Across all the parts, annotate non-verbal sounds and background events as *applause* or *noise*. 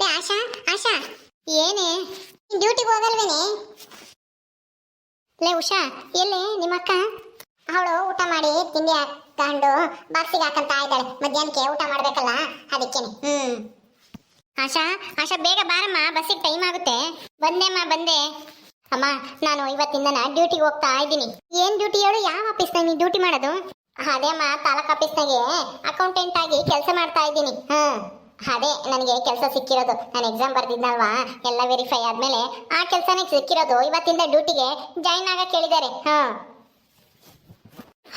ಲೇ, ಆಶಾ ಆಶಾ. ಏನೇ? ಡ್ಯೂಟಿಗೆ ಹೋಗಲ್ವೇನೆ? ಲೇ, ಉಷಾ, ಎಲ್ಲಿ? ನಿಮ್ಮಕ್ಕ ಅವಳು ಊಟ ಮಾಡಿ ತಿಂಡಿ ಹಾಕೊಂಡು ಬಾಕ್ಸಿಗೆ ಹಾಕಂತ ಇದ್ದಾಳೆ. ಮಧ್ಯಾಹ್ನಕ್ಕೆ ಊಟ ಮಾಡ್ಬೇಕಲ್ಲ, ಅದಕ್ಕೇನೆ. ಹ್ಮ್. ಆಶಾ ಆಶಾ, ಬೇಗ ಬಾರಮ್ಮ. ಬಸ್ಸಿಗೆ ಟೈಮ್ ಆಗುತ್ತೆ. ಬಂದೆಮ್ಮ, ಬಂದೆ. ಅಮ್ಮ, ನಾನು ಇವತ್ತಿಂದನ ಡ್ಯೂಟಿಗೆ ಹೋಗ್ತಾ ಇದ್ದೀನಿ. ಏನ್ ಡ್ಯೂಟಿ ಹೇಳು? ಯಾವ ಆಫೀಸ್ನಾಗ ನೀನು ಡ್ಯೂಟಿ ಮಾಡೋದು? ಅದೇ ಅಮ್ಮ, ತಾಲೂಕ್ ಆಫೀಸ್ನಾಗೆ ಅಕೌಂಟೆಂಟ್ ಆಗಿ ಕೆಲಸ ಮಾಡ್ತಾ ಇದ್ದೀನಿ. ಹಾ ಅದೇ ನನಗೆ ಕೆಲಸ ಸಿಕ್ಕಿರೋದು. ನಾನು ಎಕ್ಸಾಮ್ ಬರ್ದಿದ್ನಲ್ವಾ? ಎಲ್ಲ ವೆರಿಫೈ ಆದ್ಮೇಲೆ ಆ ಕೆಲಸನೇ ಸಿಕ್ಕಿರೋದು. ಇವತ್ತಿಂದ ಡ್ಯೂಟಿಗೆ ಜಾಯಿನ್ ಆಗಕ್ಕೆ ಹೇಳಿದ್ದಾರೆ. ಹಾ.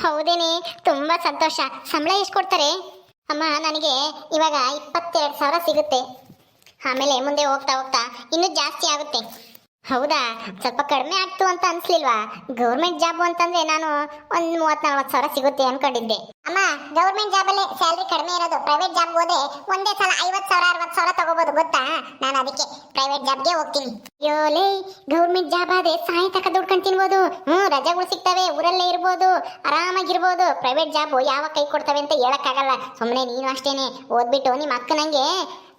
ಹೌದೇನೆ, ತುಂಬಾ ಸಂತೋಷ. ಸಂಬಳ ಎಷ್ಟು ಕೊಡ್ತಾರೆ? ಅಮ್ಮ, ನನಗೆ ಇವಾಗ ಇಪ್ಪತ್ತೆರಡು ಸಾವಿರ ಸಿಗುತ್ತೆ. ಆಮೇಲೆ ಮುಂದೆ ಹೋಗ್ತಾ ಹೋಗ್ತಾ ಇನ್ನೂ ಜಾಸ್ತಿ ಆಗುತ್ತೆ. ಹೌದಾ? ಸ್ವಲ್ಪ ಕಡಿಮೆ ಆಗ್ತು ಅಂತ ಅನ್ಸ್ಲಿಲ್ವಾ? ಗೌರ್ಮೆಂಟ್ ಜಾಬ್ ಅಂತಂದ್ರೆ ನಾನು ಒಂದ್ ಮೂವತ್ ನಲ್ವತ್ತು ಸಾವಿರ ಸಿಗುತ್ತೆ ಅನ್ಕೊಂಡಿದ್ದೆ. ಅಮ್ಮ ಗೌರ್ಮೆಂಟ್ ಜಾಬಲ್ಲೇ ಸ್ಯಾಲ್ರಿ ಕಡಿಮೆ ಇರೋದು ಪ್ರೈವೇಟ್ ಜಾಬ್ ಹೋದೆ ಒಂದೇ ಸಲ ಐವತ್ತು ಸಾವಿರ ಅರವತ್ ಸಾವಿರ ತಗೋಬೋದು, ಗೊತ್ತಾ? ನಾನು ಅದಕ್ಕೆ ಪ್ರೈವೇಟ್ ಜಾಬ್ಗೆ ಹೋಗ್ತೀನಿ. ಯೋಲೇ ಗೌರ್ಮೆಂಟ್ ಜಾಬ್ ಆದ್ರೆ ಸಾಯಿ ತಕ ದುಡ್ಕೊಂಡು ತಿನ್ಬೋದು. ಹ್ಞೂ, ರಜೆಗಳು ಸಿಗ್ತವೆ, ಊರಲ್ಲೇ ಇರ್ಬೋದು, ಆರಾಮಾಗಿರ್ಬೋದು. ಪ್ರೈವೇಟ್ ಜಾಬ್ ಯಾವ ಕೈ ಕೊಡ್ತವೆ ಅಂತ ಹೇಳಕ್ಕಾಗಲ್ಲ. ಸುಮ್ಮನೆ ನೀನು ಅಷ್ಟೇನೆ, ಓದ್ಬಿಟ್ಟು ನಿಮ್ಮ ಅಕ್ಕನಂಗೆ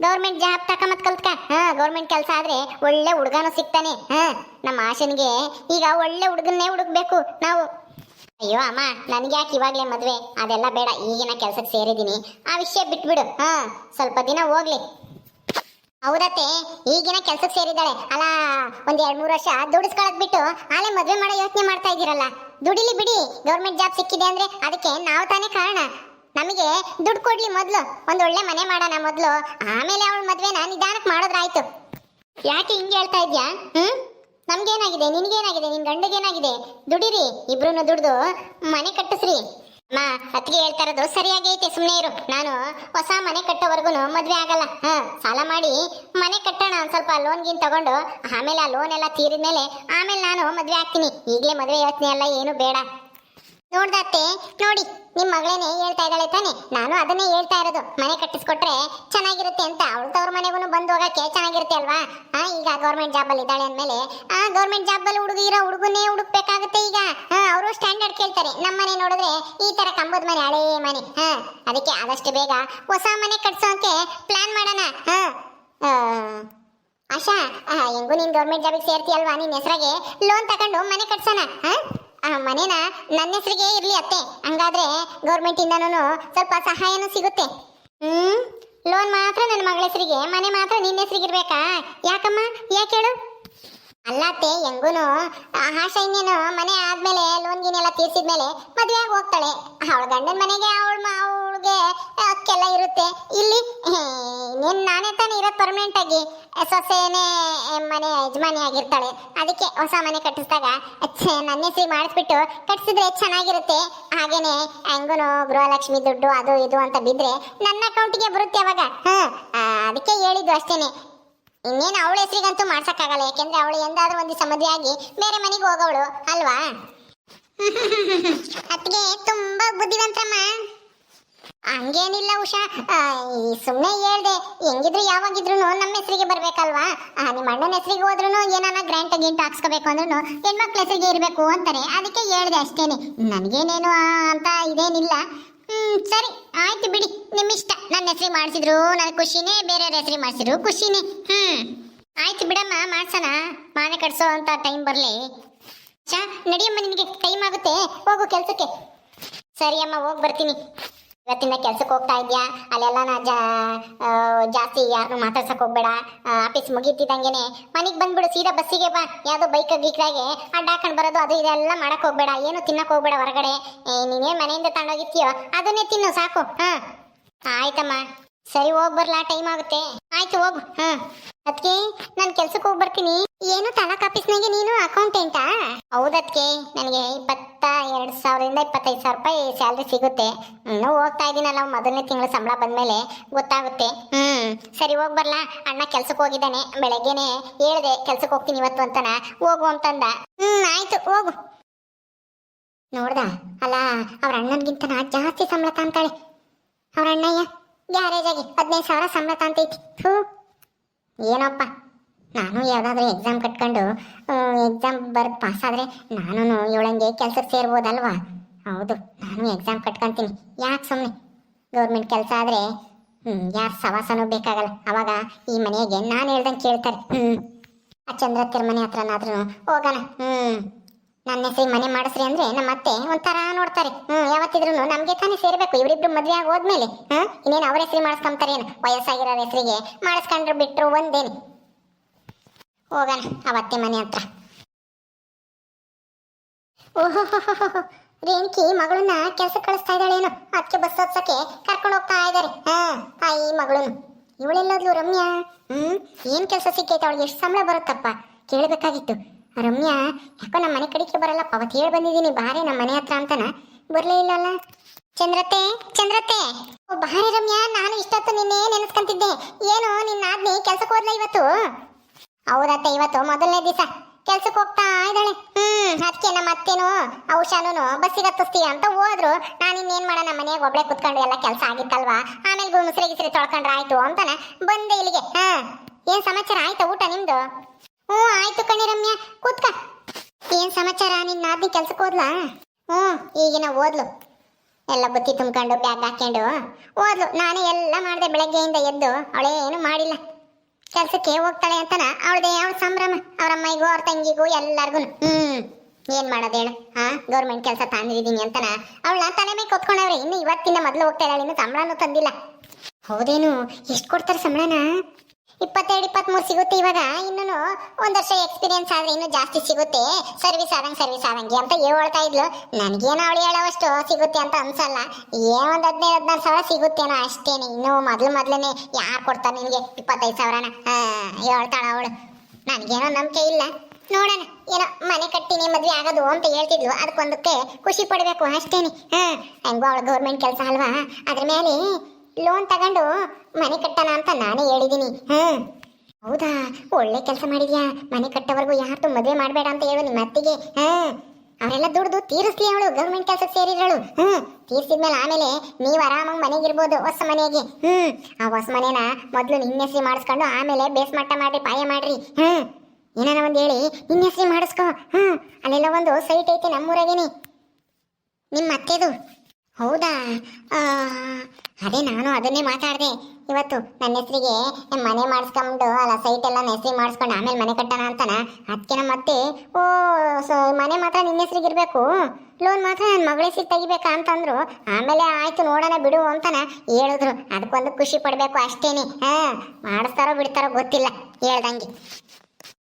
ಗೌರ್ಮೆಂಟ್ ಜಾಬ್ ತಕ ಮತ್ ಕಲ್ತ್ಕ. ಹಾ ಗೌರ್ಮೆಂಟ್ ಕೆಲಸ ಆದ್ರೆ ಒಳ್ಳೆ ಹುಡುಗನು ಸಿಗ್ತಾನೆ. ಹಾ, ನಮ್ಮ ಆಶನಿಗೆ ಈಗ ಒಳ್ಳೆ ಹುಡುಗನ್ನೇ ಹುಡುಕ್ಬೇಕು ನಾವು. ಅಯ್ಯೋ ಅಮ್ಮ, ನನಗೆ ಯಾಕೆ ಇವಾಗಲೇ ಮದ್ವೆ? ಅದೆಲ್ಲ ಬೇಡ, ಈಗಿನ ಕೆಲ್ಸಕ್ಕೆ ಸೇರಿದ್ದೀನಿ. ಆ ವಿಷಯ ಬಿಟ್ಬಿಡು. ಹಾ, ಸ್ವಲ್ಪ ದಿನ ಹೋಗ್ಲಿ. ಹೌದತ್ತೆ, ಈಗಿನ ಕೆಲ್ಸಕ್ಕೆ ಸೇರಿದ್ದಾಳೆ. ಅಲ್ಲ ಒಂದ್ ಎರಡ್ ಮೂರು ವರ್ಷ ದುಡಿಸ್ಕೊಳಕ್ ಬಿಟ್ಟು ಆಲೆ ಮದ್ವೆ ಮಾಡೋ ಯೋಚನೆ ಮಾಡ್ತಾ ಇದ್ದೀರಲ್ಲ. ದುಡಿಲಿ ಬಿಡಿ, ಗೌರ್ಮೆಂಟ್ ಜಾಬ್ ಸಿಕ್ಕಿದೆ ಅಂದ್ರೆ ಅದಕ್ಕೆ ನಾವು ತಾನೇ ಕಾರಣ. ನಮಗೆ ದುಡ್ಡು ಕೊಡ್ಲಿ ಮೊದ್ಲು. ಒಂದ್ ಒಳ್ಳೆ ಮನೆ ಮಾಡೋಣ ಮೊದ್ಲು. ಆಮೇಲೆ ಅವಳ ಮದ್ವೆನ ನಿಧಾನಕ್ಕೆ ಮಾಡೋದ್ರಾಯ್ತು. ಯಾಕೆ ಹಿಂಗೆ ಹೇಳ್ತಾ ಇದ್ಯಾ? ಹ್ಮ್? ನಮ್ಗೇನಾಗಿದೆ, ನಿನ್ಗೇನಾಗಿದೆ, ನಿನ್ ಗಂಡಗೇನಾಗಿದೆ? ದುಡಿರಿ ಇಬ್ರು ದುಡ್ದು ಮನೆ ಕಟ್ಟಿಸ್ರಿ. ಮಾ, ಅತ್ತಿಗೆ ಹೇಳ್ತಾ ಇರೋದು ಸರಿಯಾಗಿ ಐತೆ ಸುಮ್ಮನೆ ಇರು. ನಾನು ಹೊಸ ಮನೆ ಕಟ್ಟೋವರೆಗೂ ಮದ್ವೆ ಆಗಲ್ಲ. ಹಾ, ಸಾಲ ಮಾಡಿ ಮನೆ ಕಟ್ಟೋಣ ಒಂದ್ ಸ್ವಲ್ಪ ಲೋನ್ ಗೀನ್ ತಗೊಂಡು, ಆಮೇಲೆ ಆ ಲೋನ್ ಎಲ್ಲ ತೀರಿದ್ಮೇಲೆ ಆಮೇಲೆ ನಾನು ಮದ್ವೆ ಆಗ್ತೀನಿ. ಈಗಲೇ ಮದುವೆ ಯೋಚನೆ ಅಲ್ಲ ಏನು ಬೇಡ. ನೋಡ್ದತ್ತೆ ನೋಡಿ, ನಿಮ್ ಮಗಳೇನೆ ಹೇಳ್ತಾ ಇದ್ದಾಳೆ ತಾನೆ. ನಾನು ಅದನ್ನೇ ಹೇಳ್ತಾ ಇರೋದು. ಮನೆ ಕಟ್ಟಿಸ್ಕೊಟ್ರೆ ಚೆನ್ನಾಗಿರುತ್ತೆ ಅಂತ. ಅವಳು ತವ್ರ ಮನೆಗೂ ಬಂದು ಹೋಗಕ್ಕೆ ಚೆನ್ನಾಗಿರುತ್ತೆ ಅಲ್ವಾ? ಆ, ಈಗ ಗೌರ್ಮೆಂಟ್ ಅಲ್ಲಿ ಇದ್ದಾಳೆ ಅಂದ್ಮೇಲೆ, ಆ ಗೌರ್ಮೆಂಟ್ ಜಾಬ್ ಅಲ್ಲಿ ಹುಡುಗ ಇರೋ ಹುಡುಗನೇ ಹುಡುಕ್ಬೇಕಾಗುತ್ತೆ ಈಗ. ಅವರು ಸ್ಟ್ಯಾಂಡರ್ಡ್ ಕೇಳ್ತಾರೆ. ನಮ್ಮ ಮನೆ ನೋಡಿದ್ರೆ ಈ ತರ ಕಂಬದ ಮನೆ, ಹಳೇ ಮನೆ. ಹಾ ಅದಕ್ಕೆ ಆದಷ್ಟು ಬೇಗ ಹೊಸ ಮನೆ ಕಟ್ಸೋಕೆ ಪ್ಲಾನ್ ಮಾಡೋಣ. ಹಾ ಆಶಾ ಹೆಂಗೂ ನೀನ್ ಗೌರ್ಮೆಂಟ್ ಜಾಬಿಗೆ ಸೇರ್ತೀಯಲ್ವಾ? ನಿನ್ ಹೆಸರಾಗೆ ಲೋನ್ ತಗೊಂಡು ಮನೆ ಕಟ್ಸೋಣ. ಹಾ ಆ, ಮನೇನ ನನ್ನ ಹೆಸರಿಗೆ ಇರ್ಲಿ ಅತ್ತೆ. ಹಂಗಾದ್ರೆ ಗೌರ್ಮೆಂಟ್ ಇಂದನೂ ಸ್ವಲ್ಪ ಸಹಾಯನೂ ಸಿಗುತ್ತೆ. ಹ್ಮ್? ಲೋನ್ ಮಾತ್ರ ನನ್ನ ಮಗಳ ಹೆಸರಿಗೆ, ಮನೆ ಮಾತ್ರ ನಿನ್ನ ಹೆಸರಿಗೆ ಇರ್ಬೇಕಾ ಯಾಕಮ್ಮ? ಯಾಕೆ ಹೇಳು? ಅಲ್ಲ ಹೆಂಗೂ ಆ ಸೈನ್ಯನು ಮನೆ ಆದ್ಮೇಲೆ ಲೋನ್ ಗೀನ್ ಎಲ್ಲ ತೀರ್ಸಿದ್ಮೇಲೆ ಮದುವೆ ಆಗಿ ಹೋಗ್ತಾಳೆ. ಅವಳ ಗಂಡನ ಮನೆಗೆ ಅವಳ ಅವಳಿಗೆ ಅಕ್ಕೆಲ್ಲ ಇರುತ್ತೆ. ಇಲ್ಲಿ ನೀನ್ ನಾನೇ ತಾನೇ ಇರೋ ಪರ್ಮನೆಂಟ್ ಆಗಿ. ಸೊಸೆನೇ ಮನೆ ಯಜಮಾನಿ ಆಗಿರ್ತಾಳೆ. ಅದಕ್ಕೆ ಹೊಸ ಮನೆ ಕಟ್ಟಿಸಿದಾಗ ನನ್ನ ಹೆಸರು ಮಾಡಿಸ್ಬಿಟ್ಟು ಕಟ್ಟಿಸಿದ್ರೆ ಚೆನ್ನಾಗಿರುತ್ತೆ. ಹಾಗೇನೆ ಹೆಂಗೂನು ಗೃಹಲಕ್ಷ್ಮಿ ದುಡ್ಡು ಅದು ಇದು ಅಂತ ಬಿದ್ರೆ ನನ್ನ ಅಕೌಂಟಿಗೆ ಬರುತ್ತೆ ಅವಾಗ. ಆ, ಅದಕ್ಕೆ ಹೇಳಿದ್ದು ಅಷ್ಟೇನೆ. ಇನ್ನೇನು ಅವಳ ಹೆಸರಿಗಂತೂ ಮಾಡ್ಸಕ್ಕಾಗಲ್ಲ, ಯಾಕೆಂದ್ರೆ ಅವಳು ಎಂದಾದ್ರೂ ಒಂದು ಸಮಧಿ ಮದುವೆ ಆಗಿ ಬೇರೆ ಮನೆಗೆ ಹೋಗೋವಳು, ಅಲ್ವಾ? *laughs* ಅತ್ತಿಗೆ ತುಂಬಾ ಬುದ್ಧಿವಂತಮ್ಮ ಹಂಗೇನಿಲ್ಲ ಉಷಾ ಸುಮ್ಮನೆ ಹೇಳ್ದೆ, ಹೆಂಗಿದ್ರು ಯಾವಾಗಿದ್ರು ನಮ್ಮ ಹೆಸರಿಗೆ ಬರ್ಬೇಕಲ್ವಾ? ನಿಮ್ಮ ಅಣ್ಣನ ಹೆಸರಿಗೆ ಹೋದ್ರು ಏನಾನ ಗ್ರ್ಯಾಂಟ್ ಗಿಂಟ್ ಹಾಕ್ಸ್ಕೋಬೇಕು ಅಂದ್ರೂ ಹೆಣ್ಮಕ್ಳ ಹೆಸರಿಗೆ ಇರಬೇಕು ಅಂತಾರೆ. ಅದಕ್ಕೆ ಹೇಳ್ದೆ ಅಷ್ಟೇನೆ. ನನಗೇನೇನು ಅಂತ ಇದೇನಿಲ್ಲ. ಹ್ಮ್, ಸರಿ. ಆಯ್ತು ಬಿಡಿ, ನಿಮ್ಮಿಷ್ಟ. ನನ್ನ ಹೆಸರು ಮಾಡಿಸಿದ್ರು ನನ್ನ ಖುಷಿನೇ ಬೇರೆಯವ್ರ ಹೆಸರು ಮಾಡಿಸಿದ್ರು, ಖುಷಿನೇ. ಹ್ಮ್. ಆಯ್ತು ಬಿಡಮ್ಮ, ಮಾಡ್ಸೋಣ. ಮಾನೆ ಕಟ್ಸೋ ಅಂತ ಟೈಮ್ ಬರಲಿ. ಚಾ ನಡಿಯಮ್ಮ ನಿನಗೆ ಟೈಮ್ ಆಗುತ್ತೆ. ಹೋಗು ಕೆಲಸಕ್ಕೆ. ಸರಿ ಅಮ್ಮ ಹೋಗಿ ಬರ್ತೀನಿ. ಇವತ್ತಿಂದ ಕೆಲ್ಸಕ್ಕೆ ಹೋಗ್ತಾ ಇದ್ಯಾ? ಅಲ್ಲೆಲ್ಲ ನಾ ಜಾ ಜಾಸ್ತಿ ಯಾರು ಮಾತಾಡ್ಸಕ್ ಹೋಗ್ಬೇಡ. ಆಫೀಸ್ ಮುಗೀತಿದ್ದಂಗೆನೆ. ಮನೆಗೆ ಬಂದ್ಬಿಡು ಸೀದಾ ಬಸ್ಸಿಗೆ ಬಾ. ಯಾವುದೋ ಬೈಕ್ ಗೀಕ್ರಾಗೆ ಅಡ್ಡ ಹಾಕೊಂಡು ಬರೋದು ಅದು ಇದೆಲ್ಲ ಮಾಡಕ್ ಹೋಗ್ಬೇಡ. ಏನು ತಿನ್ನಕ್ ಹೋಗ್ಬೇಡ ಹೊರಗಡೆ. ಏ, ನೀನೇನ್ ಮನೆಯಿಂದ ತಗೊಂಡೋಗಿರ್ತೀಯೋ ಅದನ್ನೇ ತಿನ್ನು ಸಾಕು. ಹಾ. ಆಯ್ತಮ್ಮ. ಸರಿ ಹೋಗ್ ಬರ್ಲಾ ಟೈಮ್ ಆಗುತ್ತೆ. ಆಯ್ತು ಹೋಗು. ಹ್ಮ್ ಅದಕ್ಕೆ ನಾನು ಕೆಲ್ಸಕ್ಕೆ ಹೋಗಿ ಬರ್ತೀನಿ. ಏನು ತಲಾಕ್ ಆಫೀಸ್ನಾಗೆ ನೀನು? ಅಕೌಂಟೆಂಟಾ? ಹೌದಕ್ಕೆ ನನಗೆ ಇಪ್ಪತ್ತ ಎರಡು ಸಾವಿರದಿಂದ ಇಪ್ಪತ್ತೈದು ಸಾವಿರ ರೂಪಾಯಿ ಸ್ಯಾಲ್ರಿ ಸಿಗುತ್ತೆ. ಹ್ಞೂ ಹೋಗ್ತಾ ಇದ್ದೀನಲ್ಲ ಮೊದಲನೇ ತಿಂಗಳು ಸಂಬಳ ಬಂದಮೇಲೆ. ಗೊತ್ತಾಗುತ್ತೆ. ಹ್ಮ್, ಸರಿ ಹೋಗಿ ಬರ್ಲಾ. ಅಣ್ಣ ಕೆಲ್ಸಕ್ಕೆ ಹೋಗಿದ್ದಾನೆ. ಬೆಳಗ್ಗೆನೆ ಹೇಳ್ದೆ ಕೆಲ್ಸಕ್ಕೆ ಹೋಗ್ತೀನಿ ಇವತ್ತು ಅಂತನ. ಹೋಗು ಅಂತಂದ. ಹ್ಮ್, ಆಯ್ತು, ಹೋಗು. ನೋಡ್ದ? ಅಲ್ಲ, ಅವ್ರ ಅಣ್ಣನಿಗಿಂತ ಜಾಸ್ತಿ ಸಂಬಳ ತಾಂತಾಳೆ ಅವ್ರ ಅಣ್ಣಯ್ಯ ಗ್ಯಾರೇಜಾಗಿ ಹದಿನೈದು ಸಾವಿರ ಸಂಬಳ ತಾಂತೈತಿ ಹ್ಞೂ ಏನಪ್ಪ. ನಾನು ಯಾವುದಾದ್ರೂ ಎಕ್ಸಾಮ್ ಕಟ್ಕೊಂಡು ಎಕ್ಸಾಮ್ ಬರೆದು ಪಾಸ್ ಆದರೆ ನಾನು ಇವಳಂಗೆ ಕೆಲಸಕ್ಕೆ ಸೇರ್ಬೋದಲ್ವಾ? ಹೌದು, ನಾನು ಎಕ್ಸಾಮ್ ಕಟ್ಕೊಂತೀನಿ. ಯಾಕೆ ಸುಮ್ಮನೆ ಗೌರ್ಮೆಂಟ್ ಕೆಲಸ ಆದರೆ ಹ್ಞೂ ಯಾರು ಸವಾಸನೂ ಬೇಕಾಗಲ್ಲ. ಅವಾಗ ಈ ಮನೆಗೆ ನಾನು ಹೇಳ್ದಂಗೆ ಕೇಳ್ತಾರೆ. ಹ್ಞೂ ಆ ಚಂದ್ರತ್ತರ ಮನೆ ಹತ್ರನಾದ್ರೂ ಹೋಗೋಣ. ಹ್ಞೂ ನನ್ನ ಹೆಸರು ಮನೆ ಮಾಡಿಸ್ರಿ ಅಂದ್ರೆ ನಮ್ಮ ಅತ್ತೆ ಒಂಥರ ನೋಡ್ತಾರೆ. ಹ್ಞೂ ಯಾವತ್ತಿದ್ರು ನಮಗೆ ತಾನೇ ಸೇರಬೇಕು. ಇವರಿಬ್ರು ಮದುವೆ ಆಗಿ ಹೋದ್ಮೇಲೆ ಹಾ ಇನ್ನೇನು ಅವ್ರ ಹೆಸರು ಮಾಡಿಸ್ಕೊಂತಾರೆ ಏನು? ವಯಸ್ಸಾಗಿರೋ ಹೆಸರಿಗೆ ಮಾಡಿಸ್ಕೊಂಡ್ರು ಬಿಟ್ರು ಒಂದೇನು. ಹೋಗೋಣ, ಅವತ್ತೆ ಮನೆ ಹತ್ರ. ಓಹೋ ರೇಣುಕಿ ಮಗಳನ್ನ ಕೆಲಸ ಕಳಿಸ್ತಾ ಇದ್ದಾಳೇನು ಅದಕ್ಕೆ ಬಸ್ ಹತ್ಸಕ್ಕೆ ಕರ್ಕೊಂಡು ಹೋಗ್ತಾ ಇದ್ದಾರೆ ಹಾ ತಾಯಿ ಮಗಳನು. ಇವಳೆಲ್ಲದ್ಲು ರಮ್ಯಾ? ಹ್ಮ್, ಏನ್ ಕೆಲಸ ಸಿಕ್ಕೈತೆ ಅವಳಿಗೆ? ಎಷ್ಟು ಸಂಬಳ ಬರುತ್ತಪ್ಪ? ಕೇಳಬೇಕಾಗಿತ್ತು. ರಮ್ಯಾ, ಯಾಕೋ ನಮ್ಮ ಮನೆ ಕಡೆಗೆ ಬರಲ್ಲಪ್ಪ ಅವತ್ತು ಹೇಳಿ ಬಂದಿದ್ದೀನಿ, ಬಾರಿ ನಮ್ಮ ಮನೆ ಹತ್ರ ಅಂತನ. ಬರ್ಲೇ ಇಲ್ಲಲ್ಲ. ಚಂದ್ರತೆ ಚಂದ್ರತೆ ಓ, ಬಾರೆ ರಮ್ಯಾ, ನಾನು ಇಷ್ಟೊತ್ತು ನಿನ್ನೆ ನೆನೆಸ್ಕೊಂತಿದ್ದೆ. ಏನು ನಿನ್ನ ಆದ್ನಿ ಕೆಲ್ಸಕ್ಕೆ ಹೋದ್ಲ ಇವತ್ತು? ಹೌದತ್ತೆ, ಇವತ್ತು ಮೊದಲನೇ ದಿವಸ. ಕೆಲ್ಸಕ್ಕೆ ಹೋಗ್ತಾ ಇದ್ದಾಳೆ. ಹ್ಮ್ ಅದಕ್ಕೆ ನಮ್ಮ ಅತ್ತೆನು ಔಷಾನು ಬಸ್ಸಿಗೆ ಹತ್ತಿಸ್ತೀಯ ಅಂತ ಹೋದ್ರು. ನಾನು ಇನ್ನೇನ್ ಮಾಡೋಣ, ಮನೆಯಾಗ ಒಬ್ಳೆ ಕುತ್ಕೊಂಡು ಎಲ್ಲ ಕೆಲಸ ಆಗಿತ್ತಲ್ವಾ? ಆಮೇಲೆ ಮುಸ್ರೆ ಗಿಸ್ರೆ ತೊಳ್ಕೊಂಡ್ರೆ ಆಯ್ತು ಅಂತಾನೆ ಬಂದೆ ಇಲ್ಲಿಗೆ. ಹಾ, ಏನ್ ಸಮಾಚಾರ ಆಯ್ತಾ ಊಟ ನಿಮ್ದು? ಹ್ಞೂ, ಆಯ್ತು ಕಣಿ ರಮ್ಯಾ, ಕೂತ್ಕ. ಏನ್ ಸಮಾಚಾರ ನಿನ್ನ ನಾದ್ನಿ ಕೆಲ್ಸಕ್ಕೆ ಹೋದ್ಲಾ? ಹ್ಞೂ, ಈಗಿನ ಓದ್ಲು. ಎಲ್ಲ ಬುತ್ತಿ ತುಂಬ್ಕೊಂಡು ಬ್ಯಾಗ್ ಹಾಕೊಂಡು ಓದ್ಲು. ನಾನು ಎಲ್ಲ ಮಾಡಿದೆ, ಬೆಳಗ್ಗೆಯಿಂದ ಎದ್ದು, ಅವಳೇನು ಮಾಡಿಲ್ಲ. ಕೆಲ್ಸಕ್ಕೆ ಹೋಗ್ತಾಳೆ ಅಂತನ, ಅವಳದೇ ಅವಳ ಸಂಭ್ರಮ ಅವ್ರ ಅಮ್ಮಗೂ ಅವ್ರ ತಂಗಿಗೂ ಎಲ್ಲಾರ್ಗು ಹ್ಮ್, ಏನ್ ಮಾಡೋದೇಳು ಹಾ ಗೌರ್ಮೆಂಟ್ ಕೆಲಸ ತಂದಿದ್ದೀನಿ ಅಂತನ. ಅವಳ ತಲೆ ಮೇಲೆ ಕೊತ್ಕೊಂಡವ್ರೆ, ಇನ್ನು ಇವತ್ತಿನ ಮೊದಲು ಹೋಗ್ತಾ ಇದ್ದಾಳೆ, ಇನ್ನು ಸಂಬಳನೂ ತಂದಿಲ್ಲ. ಹೌದೇನು? ಎಷ್ಟು ಕೊಡ್ತಾರೆ ಸಂಬಳನ? ಇಪ್ಪತ್ತೆರಡು, ಇಪ್ಪತ್ಮೂರು ಸಿಗುತ್ತೆ ಇವಾಗ. ಇನ್ನೂ ಒಂದು ವರ್ಷ ಎಕ್ಸ್ಪೀರಿಯನ್ಸ್ ಆದರೆ ಇನ್ನೂ ಜಾಸ್ತಿ ಸಿಗುತ್ತೆ. ಸರ್ವಿಸ್ ಆದಂಗೆ ಸರ್ವಿಸ್ ಆದಂಗೆ ಅಂತ ಹೇಳ್ತಾ ಇದ್ಲು. ನನಗೇನು ಅವಳು ಹೇಳೋವಷ್ಟು ಸಿಗುತ್ತೆ ಅಂತ ಅನ್ಸಲ್ಲ. ಏನೋ ಒಂದು ಹದಿನೈದು, ಹದಿನಾರು ಸಾವಿರ ಸಿಗುತ್ತೇನೋ ಅಷ್ಟೇನೆ. ಇನ್ನು ಮೊದಲು ಮೊದಲೇ ಯಾರು ಕೊಡ್ತಾರೆ ನಿನಗೆ ಇಪ್ಪತ್ತೈದು ಸಾವಿರನ? ಹೇಳ್ತಾಳ ಅವಳು. ನನಗೇನೋ ನಂಬಿಕೆ ಇಲ್ಲ. ನೋಡೋಣ, ಏನೋ ಮನೆ ಕಟ್ಟಿನಿ ಮದುವೆ ಆಗೋದು ಅಂತ ಹೇಳ್ತಿದ್ಲು. ಅದಕ್ಕೊಂದಕ್ಕೆ ಖುಷಿ ಪಡಬೇಕು ಅಷ್ಟೇನೆ. ಹಾಂ, ಹೆಂಗೋ ಅವಳು ಗೌರ್ಮೆಂಟ್ ಕೆಲಸ ಅಲ್ವಾ? ಅದ್ರ ಮೇಲೆ ಲೋನ್ ತಗೊಂಡು ಮನೆ ಕಟ್ಟೋಣ ಅಂತ ನಾನೇ ಹೇಳಿದ್ದೀನಿ ಹೌದಾ? ಒಳ್ಳೆ ಕೆಲಸ ಮಾಡಿದ್ಯಾ? ಮನೆ ಕಟ್ಟೋವರೆಗೂ ಯಾರ್ದು ಮದುವೆ ಮಾಡಬೇಡ ಅಂತ ಹೇಳು ನಿಮ್ಮ ಅತ್ತಿಗೆ. ಹ್ಮ್. ಅವರೆಲ್ಲ ದುಡ್ದು ತೀರಿಸ್ಲಿ ಅವಳು ಗೌರ್ಮೆಂಟ್ ಕೆಲಸಕ್ಕೆ ಸೇರಿರೋಳು. ಹ್ಞೂ ತೀರಿಸಿದ್ಮೇಲೆ ಆಮೇಲೆ ನೀವು ಆರಾಮಾಗಿ ಮನೆಗಿರ್ಬೋದು, ಹೊಸ ಮನೆಗೆ. ಹ್ಞೂ ಆ ಹೊಸ ಮನೇನ ಮೊದಲು ನಿನ್ನ ಹೆಸರು ಮಾಡಿಸ್ಕೊಂಡು ಆಮೇಲೆ ಬೇಸ್ ಮಟ್ಟ ಮಾಡ್ರಿ, ಪಾಯ ಮಾಡ್ರಿ. ಹ್ಞೂ ಏನಾರ ಒಂದು ಹೇಳಿ, ನಿನ್ನ ಹೆಸರು ಮಾಡಿಸ್ಕೊ. ಹ್ಞೂ ಅಲ್ಲೆಲ್ಲ ಒಂದು ಸೈಟ್ ಐತೆ ನಮ್ಮೂರಾಗೇನಿ. ನಿಮ್ಮ ಅತ್ತೆದು. ಹೌದಾ? ಅದೇ ನಾನು ಅದನ್ನೇ ಮಾತಾಡಿದೆ. ಇವತ್ತು ನನ್ನ ಹೆಸರಿಗೆ ಮನೆ ಮಾಡಿಸ್ಕೊಂಡು ಅಲ್ಲ ಸೈಟ್ ಎಲ್ಲ ಹೆಸರಿಗೆ ಮಾಡಿಸ್ಕೊಂಡು ಆಮೇಲೆ ಮನೆ ಕಟ್ಟೋಣ ಅಂತಾನ? ಅದಕ್ಕೆ ನಮ್ಮ ಅತ್ತೆ ಓ, ಸೊ, ಮನೆ ಮಾತ್ರ ನಿನ್ನ ಹೆಸರಿಗೆ ಇರಬೇಕು? ಲೋನ್ ಮಾತ್ರ ನನ್ನ ಮಗಳ ಹೆಸರಿಗೆ ತೆಗಿಬೇಕಾ ಅಂತಂದ್ರು. ಆಮೇಲೆ ಆಯ್ತು ನೋಡೋಣ ಬಿಡು ಅಂತಾನ ಹೇಳಿದ್ರು. ಅದಕ್ಕೊಂದು ಖುಷಿ ಪಡಬೇಕು ಅಷ್ಟೇನೆ. ಹಾ, ಮಾಡಿಸ್ತಾರೋ ಬಿಡ್ತಾರೋ ಗೊತ್ತಿಲ್ಲ ಹೇಳ್ದಂಗೆ.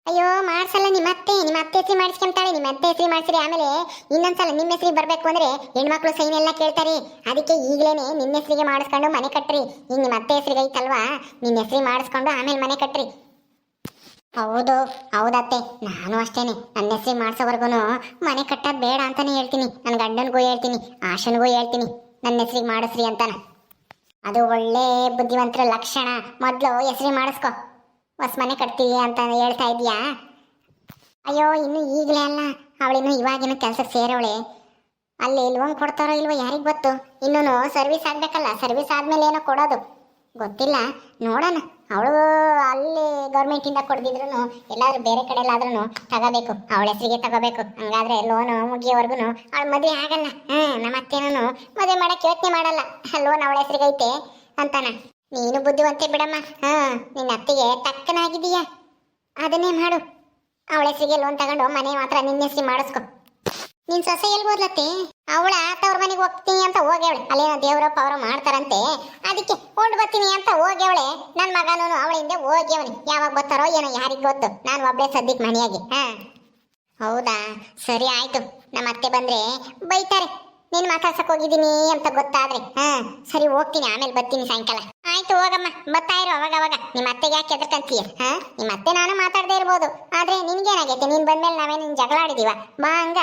ಅಯ್ಯೋ, ಮಾಡ್ಸಲ್ಲ, ನಿಮ್ಮ ಅತ್ತೆ ನಿಮ್ಮ ಅತ್ತೆ ಹೆಸರು ಮಾಡಿಸ್ಕೊಂತಾಳೆ, ನಿಮ್ಮ ಅತ್ತೆ ಹೆಸರು ಮಾಡಿಸ್ರಿ. ಆಮೇಲೆ ಇನ್ನೊಂದ್ಸಲ ನಿಮ್ಮ ಹೆಸರಿಗೆ ಬರಬೇಕು ಅಂದ್ರೆ ಹೆಣ್ಮಕ್ಳು ಸೈನ್ ಎಲ್ಲ ಕೇಳ್ತಾರೆ. ಅದಕ್ಕೆ ಈಗಲೇನೆ ನಿನ್ನ ಹೆಸರಿಗೆ ಮಾಡಿಸ್ಕೊಂಡು ಮನೆ ಕಟ್ಟ್ರಿ ಈಗ ನಿಮ್ಮ ಅತ್ತೆ ಹೆಸರಿಗೆ ಐತಲ್ವಾ? ನಿನ್ನ ಹೆಸರಿ ಮಾಡಿಸ್ಕೊಂಡು ಆಮೇಲೆ ಮನೆ ಕಟ್ಟ್ರಿ ಹೌದು ಹೌದತ್ತೆ ನಾನು ಅಷ್ಟೇನೆ. ನನ್ನ ಹೆಸರಿ ಮಾಡಿಸೋವರೆಗೂ ಮನೆ ಕಟ್ಟೋದು ಬೇಡ ಅಂತಾನೆ ಹೇಳ್ತೀನಿ. ನನ್ನ ಗಂಡನಿಗೂ ಹೇಳ್ತೀನಿ, ಆಶನಿಗೂ ಹೇಳ್ತೀನಿ. ನನ್ನ ಹೆಸರಿಗೆ ಮಾಡಿಸ್ರಿ ಅಂತಾನೆ. ಅದು ಒಳ್ಳೆ ಬುದ್ಧಿವಂತರ ಲಕ್ಷಣ. ಮೊದಲು ಹೆಸರಿ ಮಾಡಿಸ್ಕೊ. ಹೊಸ ಮನೆ ಕಟ್ತೀವಿ ಅಂತ ಹೇಳ್ತಾ ಇದೀಯಾ? ಅಯ್ಯೋ, ಇನ್ನು ಈಗಲೇ ಅಲ್ಲ. ಅವಳಿನ್ನು ಇವಾಗಿನ ಕೆಲ್ಸಕ್ಕೆ ಸೇರೋಳೆ. ಅಲ್ಲಿ ಲೋನ್ ಕೊಡ್ತಾರೋ ಇಲ್ವೋ ಯಾರಿಗೆ ಗೊತ್ತು? ಇನ್ನೂ ಸರ್ವಿಸ್ ಆಗಬೇಕಲ್ಲ ಸರ್ವಿಸ್ ಆದಮೇಲೆ ಏನೋ ಕೊಡೋದು. ಗೊತ್ತಿಲ್ಲ, ನೋಡೋಣ. ಅವಳು ಅಲ್ಲಿ ಗೌರ್ಮೆಂಟಿಂದ ಕೊಡ್ದಿದ್ರು ಎಲ್ಲಾದರೂ ಬೇರೆ ಕಡೆ ಎಲ್ಲಾದ್ರೂ ತಗೋಬೇಕು. ಅವಳ ಹೆಸರಿಗೆ ತಗೋಬೇಕು. ಹಂಗಾದ್ರೆ ಲೋನು ಮುಗಿಯೋವರೆಗೂ ಅವಳು ಮದುವೆ ಆಗಲ್ಲ. ಹ್ಮ್ ನಮ್ಮ ಅತ್ತೇನೂ ಮದುವೆ ಮಾಡೋಕ್ಕೆ ಯೋಚನೆ ಮಾಡಲ್ಲ. ಲೋನ್ ಅವಳ ಹೆಸರಿಗೈತೆ ಅಂತಾನ. ನೀನು ಬುದ್ಧಿವಂತೆ ಬಿಡಮ್ಮ. ಹಾ, ನಿನ್ನ ಅತ್ತಿಗೆ ತಕ್ಕನಾಗಿದೀಯ ಅದನ್ನೇ ಮಾಡು. ಅವಳ ಹೆಸರಿಗೆ ಲೋನ್ ತಗೊಂಡು ಮನೆ ಮಾತ್ರ ನಿನ್ನ ಮಾಡಿಸ್ಕೊ. ನಿನ್ ಸೊಸೆ ಎಲ್ಲಿ ಅವಳ ತವ್ರ ಮನೆಗೆ ಹೋಗ್ತೀನಿ ಅಂತ ಹೋಗ್ಯವಳೆ. ಅಲ್ಲೇನ ದೇವರಪ್ಪ ಪವರ ಮಾಡ್ತಾರಂತೆ. ಅದಕ್ಕೆ ಕೊಂಡು ಬರ್ತೀನಿ ಅಂತ ಹೋಗ್ಯವಳೆ. ನನ್ನ ಮಗನೂ ಅವಳ ಹಿಂದೆ ಹೋಗ್ಯವನಿ. ಯಾವಾಗ ಬರ್ತಾರೋ ಏನೋ ಯಾರಿಗ್ ಗೊತ್ತು. ನಾನು ಒಬ್ಬಳೇ ಸದ್ಯಕ್ಕೆ ಮನೆಯಾಗಿ. ಹಾ. ಹೌದಾ? ಸರಿ ಆಯ್ತು. ನಮ್ಮ ಅತ್ತೆ ಬಂದ್ರೆ ಬೈತಾರೆ. ನೀನ್ ಮಾತಾಡ್ಸಕ್ ಹೋಗಿದ್ದೀನಿ ಅಂತ ಗೊತ್ತಾದ್ರೆ, ಹಾ, ಸರಿ ಹೋಗ್ತೀನಿ, ಆಮೇಲೆ ಬರ್ತೀನಿ ಸಾಯಂಕಾಲ. ಆಯ್ತು, ಹೋಗಮ್ಮ. ಬರ್ತಾ ಇರು, ಅವಾಗ ಅವಾಗ. ನಿಮ್ಮ ಅತ್ತೆಗೆ ಯಾಕೆ ಎದ್ರಕಂತೀಯ ಹಾ? ನಿಮ್ಮ ಅತ್ತೆ ನಾನು ಮಾತಾಡದೇ ಇರ್ಬೋದು. ಆದ್ರೆ ನಿನ್ಗೇನಾಗೈತೆ ನೀನ್ ಬಂದ್ಮೇಲೆ ನಾವೇ ನಿನ್ ಜಗಳ ಆಡಿದೀವ. ಬಾ ಹಂಗ.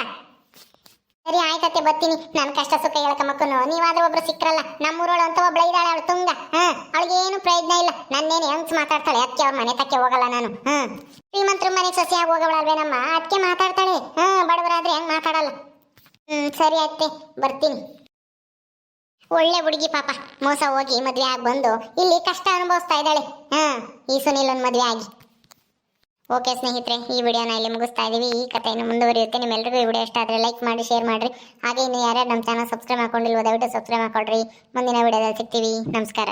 ಸರಿ ಆಯ್ತತ್ತೆ ಬರ್ತೀನಿ. ನನ್ನ ಕಷ್ಟ ಸುಖ ಹೇಳಕ ಮಕ್ಕನು. ನೀವಾದ್ರೆ ಒಬ್ರು ಸಿಕ್ಕರಲ್ಲ ನಮ್ಮೂರೋಳು ಅಂತ ಒಬ್ಳ ಇದ್ದಾಳೆ ಅವಳು ತುಂಗ. ಹಾ, ಅವಳಿಗೆ ಏನು ಪ್ರಯೋಜನ ಇಲ್ಲ. ನನ್ನೇನು ಹೆಂಗ್ಸ್ ಮಾತಾಡ್ತಾಳೆ? ಅದಕ್ಕೆ ಅವ್ರ ಮನೆ ತಕ್ಕೆ ಹೋಗಲ್ಲ ನಾನು. ಹಾ. ಶ್ರೀಮಂತರ ಮನೆಗೆ ಸಸಿಯಾಗಿ ಹೋಗವಳಲ್ವೇ ನಮ್ಮ ಅದಕ್ಕೆ ಮಾತಾಡ್ತಾಳೆ. ಹಾ, ಬಡವರಾದ್ರೆ ಹೆಂಗ್ ಮಾತಾಡಲ್ಲ? ಸರಿ ಅತ್ತೆ, ಬರ್ತೀನಿ. ಒಳ್ಳೆ ಹುಡುಗಿ ಪಾಪ, ಮೋಸ ಹೋಗಿ ಮದ್ವೆ ಆಗಿ ಬಂದು ಇಲ್ಲಿ ಕಷ್ಟ ಅನುಭವಿಸ್ತಾ ಇದ್ದಾಳೆ. ಹಾ, ಈ ಸುನಿಲ್ ಒಂದು ಮದ್ವೆ ಆಗಿ. ಓಕೆ ಸ್ನೇಹಿತರೆ, ಈ ವಿಡಿಯೋನ ಇಲ್ಲಿ ಮುಗಿಸ್ತಾ ಇದ್ದೀವಿ ಈ ಕಥೆಯನ್ನು ಮುಂದುವರಿಯುತ್ತೆ. ನಿಮ್ಮೆಲ್ಲರಿಗೂ ಈ ವಿಡಿಯೋ ಇಷ್ಟ ಆದರೆ ಲೈಕ್ ಮಾಡಿ, ಶೇರ್ ಮಾಡಿರಿ. ಹಾಗೆ ಇನ್ನು ಯಾರ್ಯಾರು ನಮ್ಮ ಚಾನಲ್ ಸಬ್ಸ್ಕ್ರೈಬ್ ಮಾಡ್ಕೊಂಡಿಲ್ವೋ, ದಯವಿಟ್ಟು ಸಬ್ಸ್ಕ್ರೈಬ್ ಮಾಡ್ಕೊಳ್ರಿ. ಮುಂದಿನ ವಿಡಿಯೋದಲ್ಲಿ ಸಿಗ್ತೀವಿ. ನಮಸ್ಕಾರ.